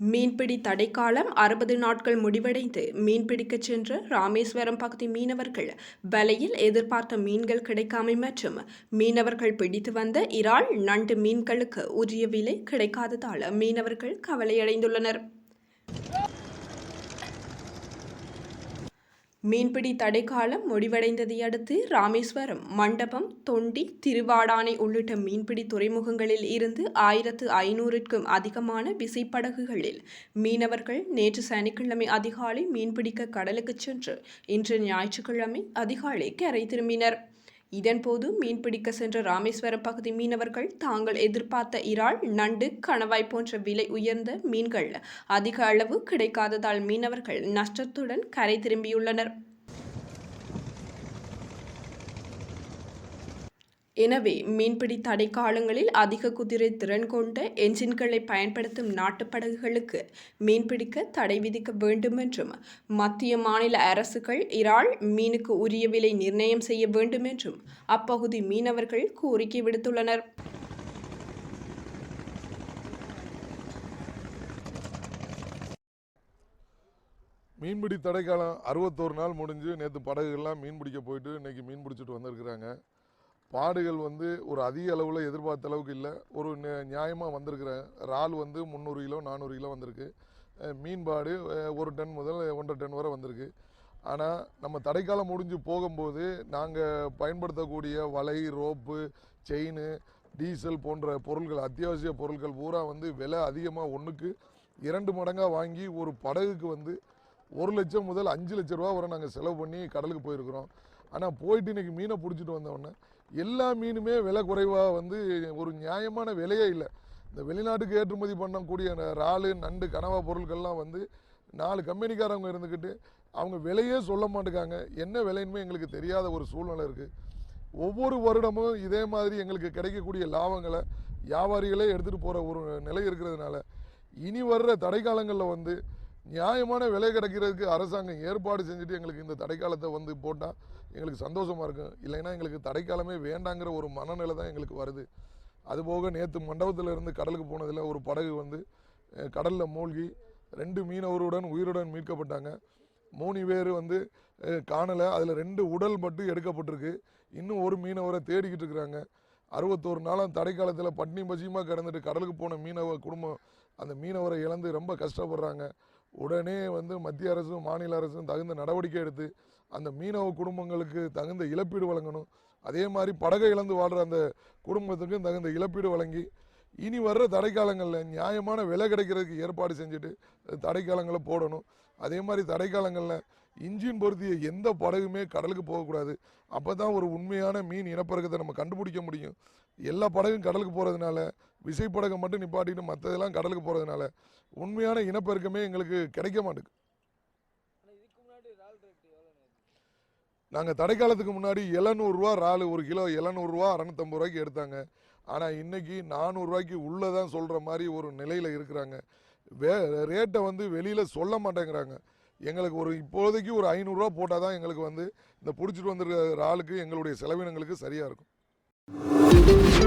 மீன்பிடி தடைக்காலம் அறுபது நாட்கள் முடிவடைந்து மீன்பிடிக்கச் சென்ற ராமேஸ்வரம் பகுதி மீனவர்கள் வலையில் எதிர்பார்த்த மீன்கள் கிடைக்காமை மற்றும் மீனவர்கள் பிடித்து வந்த இறால் நண்டு மீன்களுக்கு உரிய விலை கிடைக்காததால் மீனவர்கள் கவலையடைந்துள்ளனர். மீன்பிடி தடைக்காலம் முடிவடைந்ததை அடுத்து ராமேஸ்வரம் மண்டபம் தொண்டி திருவாடானை உள்ளிட்ட மீன்பிடி துறைமுகங்களில் இருந்து ஆயிரத்து ஐநூறுக்கும் அதிகமான விசைப்படகுகளில் மீனவர்கள் நேற்று சனிக்கிழமை அதிகாலை மீன்பிடிக்க கடலுக்கு சென்று இன்று ஞாயிற்றுக்கிழமை அதிகாலை கரை திரும்பினர். இதன்போது மீன்பிடிக்க சென்ற ராமேஸ்வரம் பகுதி மீனவர்கள் தாங்கள் எதிர்பார்த்த இறால் நண்டு கணவாய் போன்ற விலை உயர்ந்த மீன்கள் அதிக அளவு கிடைக்காததால் மீனவர்கள் நஷ்டத்துடன் கரை திரும்பியுள்ளனர். எனவே மீன்பிடி தடை காலங்களில் அதிக குதிரை திறன் கொண்ட என்ஜின்களை பயன்படுத்தும் நாட்டுப் படகுகளுக்கு மீன்பிடிக்க தடை விதிக்க வேண்டும் என்றும் மத்திய மாநில அரசுகள் இறால் மீனுக்கு உரிய விலை நிர்ணயம் செய்ய வேண்டும் என்றும் அப்பகுதி மீனவர்கள் கோரிக்கை விடுத்துள்ளனர். மீன்பிடி தடைக்காலம் அறுபத்தோரு நாள் முடிஞ்சு நேற்று படகுகள்லாம் மீன் பிடிக்க போயிட்டு இன்னைக்கு மீன் பிடிச்சிட்டு வந்திருக்கிறாங்க. பாடுகள் வந்து ஒரு அதிக அளவில் எதிர்பார்த்த அளவுக்கு இல்லை. ஒரு நியாயமாக வந்திருக்கிறேன் இறால் வந்து முந்நூறு கிலோ நானூறு கிலோ வந்திருக்கு. மீன்பாடு ஒரு டன் முதல் ஒன்றரை டன் வரை வந்திருக்கு. ஆனால் நம்ம தடைக்காலம் முடிஞ்சு போகும்போது நாங்கள் பயன்படுத்தக்கூடிய வலை ரோப்பு செயின் டீசல் போன்ற பொருட்கள் அத்தியாவசிய பொருட்கள் பூரா வந்து விலை அதிகமாக ஒன்றுக்கு இரண்டு மடங்காக வாங்கி ஒரு படகுக்கு வந்து ஒரு லட்சம் முதல் அஞ்சு லட்ச ரூபா வரை நாங்கள் செலவு பண்ணி கடலுக்கு போயிருக்கிறோம். ஆனால் போயிட்டு இன்னைக்கு மீனை பிடிச்சிட்டு வந்தவொடனே எல்லா மீனுமே விலை குறைவாக வந்து ஒரு நியாயமான விலையே இல்லை. இந்த வெளிநாட்டுக்கு ஏற்றுமதி பண்ணக்கூடிய இறாலு நண்டு கனவா பொருட்கள்லாம் வந்து நாலு கம்பெனிக்காரவங்க இருந்துக்கிட்டு அவங்க விலையே சொல்ல மாட்டேங்காங்க. என்ன விலைன்னு எங்களுக்கு தெரியாத ஒரு சூழ்நிலை இருக்குது ஒவ்வொரு வருடமும் இதே மாதிரி எங்களுக்கு கிடைக்கக்கூடிய லாபங்களை வியாபாரிகளே எடுத்துகிட்டு போகிற ஒரு நிலை இருக்கிறதுனால இனி வர்ற தடைக்காலங்களில் வந்து நியாயமான விலை கிடைக்கிறதுக்கு அரசாங்கம் ஏற்பாடு செஞ்சுட்டு எங்களுக்கு இந்த தடைக்காலத்தை வந்து போட்டால் எங்களுக்கு சந்தோஷமாக இருக்கும். இல்லைன்னா எங்களுக்கு தடைக்காலமே வேண்டாங்கிற ஒரு மனநிலை தான் எங்களுக்கு வருது. அதுபோக நேற்று மண்டபத்தில் இருந்து கடலுக்கு போனதில் ஒரு படகு வந்து கடலில் மூழ்கி ரெண்டு மீனவருடன் உயிருடன் மீட்கப்பட்டாங்க. மூணு பேர் வந்து காணலை. அதில் ரெண்டு உடல் மட்டும் எடுக்கப்பட்டிருக்கு. இன்னும் ஒரு மீனவரை தேடிக்கிட்டு இருக்கிறாங்க அறுபத்தோரு நாளாக தடைக்காலத்தில் பட்னி பசியமாக கிடந்துட்டு கடலுக்கு போன மீனவ குடும்பம் அந்த மீனவரை இழந்து ரொம்ப கஷ்டப்படுறாங்க. உடனே வந்து மத்திய அரசும் மாநில அரசும் தகுந்த நடவடிக்கை எடுத்து அந்த மீனவ குடும்பங்களுக்கு தகுந்த இழப்பீடு வழங்கணும். அதே மாதிரி படகை இழந்து வாழ்கிற அந்த குடும்பத்துக்கும் தகுந்த இழப்பீடு வழங்கி இனி வர்ற தடைக்காலங்களில் நியாயமான விலை கிடைக்கிறதுக்கு ஏற்பாடு செஞ்சுட்டு தடைக்காலங்களை போடணும். அதே மாதிரி தடைக்காலங்களில் இன்ஜின் பொருத்திய எந்த படகுமே கடலுக்கு போகக்கூடாது. அப்போ தான் ஒரு உண்மையான மீன் இனப்பெருக்கத்தை நம்ம கண்டுபிடிக்க முடியும். எல்லா படகும் கடலுக்கு போகிறதுனால விசைப்படகை மட்டும் நிப்பாட்டிட்டு மற்றதெல்லாம் கடலுக்கு போகிறதுனால உண்மையான இனப்பெருக்கமே எங்களுக்கு கிடைக்க மாட்டேங்குது நாங்கள் தடைக்காலத்துக்கு முன்னாடி எழுநூறுவா இறால் ஒரு கிலோ எழுநூறுவா அறநூத்தம்பது ரூபாய்க்கு எடுத்தாங்க. ஆனால் இன்னைக்கு நானூறுரூவாய்க்கு உள்ளே தான் சொல்கிற மாதிரி ஒரு நிலையில் இருக்கிறாங்க. வே ரேட்டை வந்து வெளியில் சொல்ல மாட்டேங்கிறாங்க. எங்களுக்கு ஒரு இப்போதைக்கு ஒரு ஐநூறுரூவா போட்டால் தான் எங்களுக்கு வந்து இந்த பிடிச்சிட்டு வந்திருக்கிற ஆளுக்கு எங்களுடைய செலவினங்களுக்கு சரியாக இருக்கும். Música